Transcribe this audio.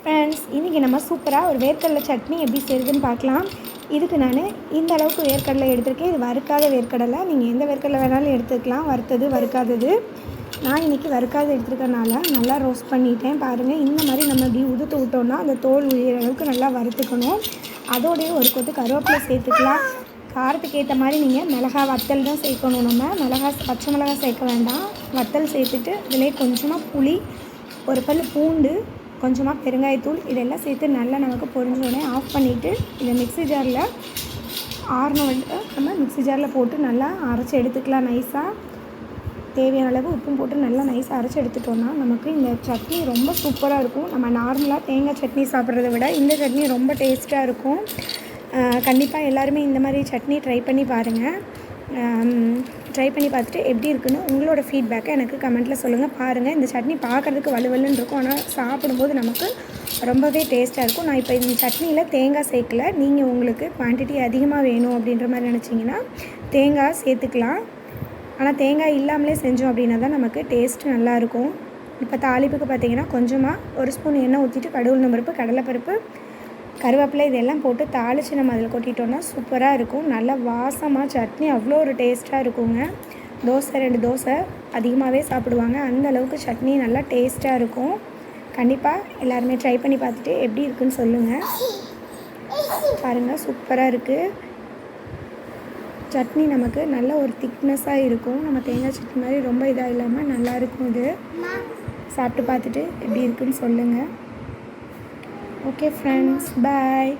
Friends இன்றைக்கி நம்ம சூப்பராக ஒரு வேர்க்கடலை சட்னி எப்படி செய்யுதுன்னு பார்க்கலாம். இதுக்கு நான் இந்த அளவுக்கு வேர்க்கடலை எடுத்திருக்கேன். இது வறுக்காத வேர்க்கடலை. நீங்கள் எந்த வேர்க்கடலை வேணாலும் எடுத்துக்கலாம். வறுத்தது வறுக்காதது. நான் இன்றைக்கி வறுக்காத எடுத்துருக்கனால நல்லா ரோஸ்ட் பண்ணிட்டேன். பாருங்கள் இந்த மாதிரி நம்ம இப்படி உதுத்து விட்டோம்னா அந்த தோல் உயிர அளவுக்கு நல்லா வறுத்துக்கணும். அதோடய ஒரு கொத்து கருவேப்பிலை சேர்த்துக்கலாம். காரத்துக்கு ஏற்ற மாதிரி நீங்கள் மிளகா வத்தல் தான் சேர்க்கணும் நம்ம. மிளகா பச்சை மிளகா சேர்க்க வேண்டாம். வத்தல் சேர்த்துட்டு இதிலே கொஞ்சமாக புளி ஒரு பல் பூண்டு கொஞ்சமாக பெருங்காயத்தூள் இதெல்லாம் சேர்த்து நல்லா நமக்கு பொரிஞ்சோடனே ஆஃப் பண்ணிவிட்டு இதை மிக்ஸி ஜாரில் ஆறின நம்ம மிக்ஸி ஜாரில் போட்டு நல்லா அரைச்சி எடுத்துக்கலாம் நைஸாக தேவையான அளவு உப்பும் போட்டு நல்லா நைஸாக அரைச்சி எடுத்துட்டோன்னா நமக்கு இந்த சட்னி ரொம்ப சூப்பராக இருக்கும். நம்ம நார்மலாக தேங்காய் சட்னி சாப்பிட்றத விட இந்த சட்னி ரொம்ப டேஸ்ட்டாக இருக்கும். கண்டிப்பாக எல்லாருமே இந்த மாதிரி சட்னி ட்ரை பண்ணி பாருங்கள் ட்ரை பண்ணி பார்த்துட்டு எப்படி இருக்குன்னு உங்களோட ஃபீட்பேக்கை எனக்கு கமெண்ட்டில் சொல்லுங்கள் பாருங்கள் இந்த சட்னி பார்க்குறதுக்கு வலுவலுன்னு இருக்கும். ஆனால் சாப்பிடும்போது நமக்கு ரொம்பவே டேஸ்ட்டாக இருக்கும். நான் இப்போ இந்த சட்னியில் தேங்காய் சேர்க்கல. நீங்கள் உங்களுக்கு குவான்டிட்டி அதிகமாக வேணும் அப்படின்ற மாதிரி நினச்சிங்கன்னா தேங்காய் சேர்த்துக்கலாம். ஆனால் தேங்காய் இல்லாமலே செஞ்சோம் அப்படின்னா தான் நமக்கு டேஸ்ட்டு நல்லாயிருக்கும் இப்போ தாளிப்புக்கு பார்த்தீங்கன்னா கொஞ்சமாக ஒரு ஸ்பூன் எண்ணெய் ஊற்றிட்டு கடவுள் பருப்பு கடலைப்பருப்பு கருவேப்பிலை இதெல்லாம் போட்டு தாளித்து நம்ம அதில் கொட்டிட்டோன்னா சூப்பராக இருக்கும். நல்லா வாசமாக சட்னி அவ்வளோ ஒரு டேஸ்ட்டாக இருக்குங்க. தோசை ரெண்டு தோசை அதிகமாகவே சாப்பிடுவாங்க. அந்த அளவுக்கு சட்னி நல்லா டேஸ்ட்டாக இருக்கும். கண்டிப்பாக எல்லாருமே ட்ரை பண்ணி பார்த்துட்டு எப்படி இருக்குன்னு சொல்லுங்கள் பாருங்கள் சூப்பராக இருக்குது சட்னி நமக்கு நல்ல ஒரு திக்னஸாக இருக்கும். நம்ம தேங்காய் சட்னி மாதிரி ரொம்ப இதாக இல்லாமல் நல்லாயிருக்கும் இது. சாப்பிட்டு பார்த்துட்டு எப்படி இருக்குன்னு சொல்லுங்கள் ಓಕೆ ಫ್ರೆಂಡ್ಸ್ ಬಾಯ್